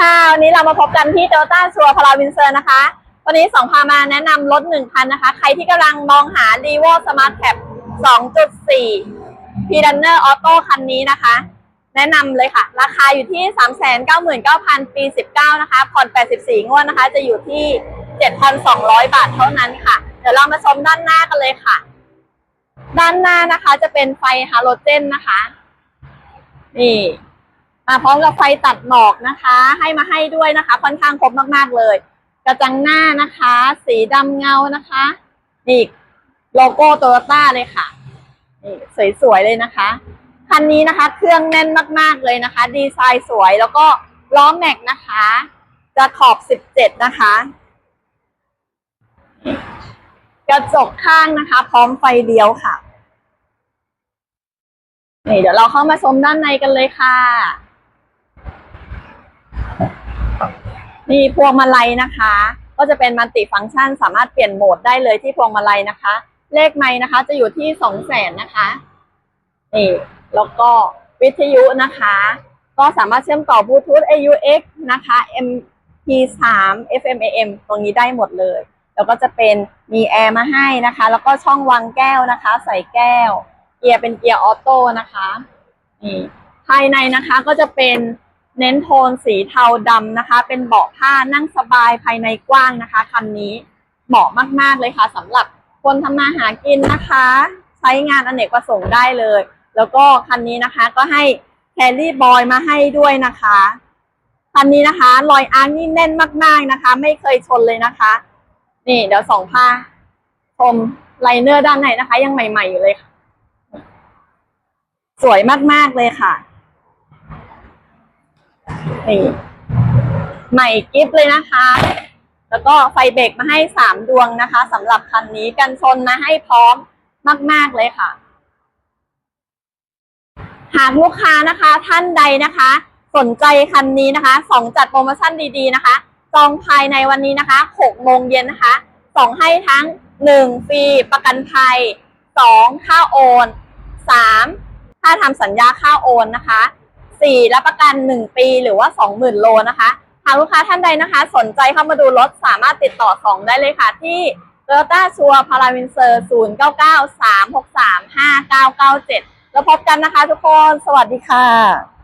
ค่ะวันนี้เรามาพบกันที่ Toyota ชัวพาราวินเซอร์นะคะ วันนี้สองพามาแนะนำรถหนึ่งคันนะคะ ใครที่กำลังมองหา r e v o Smart Cap 2.4 p r u n n e r Auto คันนี้นะคะ แนะนำเลยค่ะ ราคาอยู่ที่ 399,000 ปี 19 นะคะ ผ่อน 84 งวดนะคะ จะอยู่ที่ 7,200 บาทเท่านั้นค่ะ เดี๋ยวเรามาชมด้านหน้ากันเลยค่ะ ด้านหน้านะคะจะเป็นไฟฮาโลเจนนะคะ นี่ มาพร้อมกับไฟตัดหมอกนะคะ ให้มาให้ด้วยนะคะ ค่อนข้างครบมากๆเลย กระจังหน้านะคะ สีดำเงานะคะนี่โลโก้โตโยต้าเลยค่ะนี่สวยๆเลยนะคะ คันนี้นะคะ เครื่องแน่นมากๆเลยนะคะ ดีไซน์สวยแล้วก็ล้อแม็กนะคะ จะขอบ 17 นะคะ กระจกข้างนะคะ พร้อมไฟเลี้ยวค่ะนี่เดี๋ยวเราเข้ามาชมด้านในกันเลยค่ะ นี่พวงมาลัยนะคะ ก็จะเป็นมัลติฟังก์ชัน สามารถเปลี่ยนโหมดได้เลยที่พวงมาลัยนะคะ เลขไม้นะคะ จะอยู่ที่สองแสนนะคะนี่แล้วก็วิทยุนะคะ ก็สามารถเชื่อมต่อบลูทูธ AUX นะคะ MP3 FM AM ตรงนี้ได้หมดเลย แล้วก็จะเป็นมีแอร์มาให้นะคะ แล้วก็ช่องวางแก้วนะคะ ใส่แก้ว เกียร์เป็นเกียร์ออโต้นะคะนี่ภายในนะคะก็จะเป็น เน้นโทนสีเทาดำนะคะ เป็นเบาะผ้านั่งสบายภายในกว้างนะคะคันนี้เหมาะมากๆเลยค่ะสำหรับคนทำมาหากินนะคะ ใช้งานอเนกประสงค์ได้เลย แล้วก็คันนี้นะคะก็ให้แคลรี่บอยมาให้ด้วยนะคะคันนี้นะคะรอยอาร์นี่แน่นมากๆนะคะ ไม่เคยชนเลยนะคะ นี่เดี๋ยวสองผ้าชมไลเนอร์ด้านในนะคะ ยังใหม่ๆอยู่เลยค่ะ สวยมากๆเลยค่ะ นี่ใหม่กิฟเลยนะคะ แล้วก็ไฟเบรกมาให้สามดวงนะคะสำหรับคันนี้กันชนมาให้พร้อมมาก ๆ เลยค่ะ หากลูกค้านะคะท่านใดนะคะ สนใจคันนี้นะคะสองจัดโปรโมชั่นดีๆนะคะ จองภายในวันนี้นะคะหกโมงเย็นนะคะสองให้ทั้งหนึ่งฟรีประกันภัยสองค่าโอนสามค่าทำสัญญาค่าโอนนะคะ สี่รับประกันหนึ่งปีหรือว่าสองหมื่นโลนะคะ หากลูกค้าท่านใดนะคะ สนใจเข้ามาดูรถสามารถติดต่อสองได้เลยค่ะ ที่ Toyota ชัวพาราวินเซอร์ 0 9 9 3 6 3 5 9 9 7 แล้วพบกันนะคะทุกคน สวัสดีค่ะ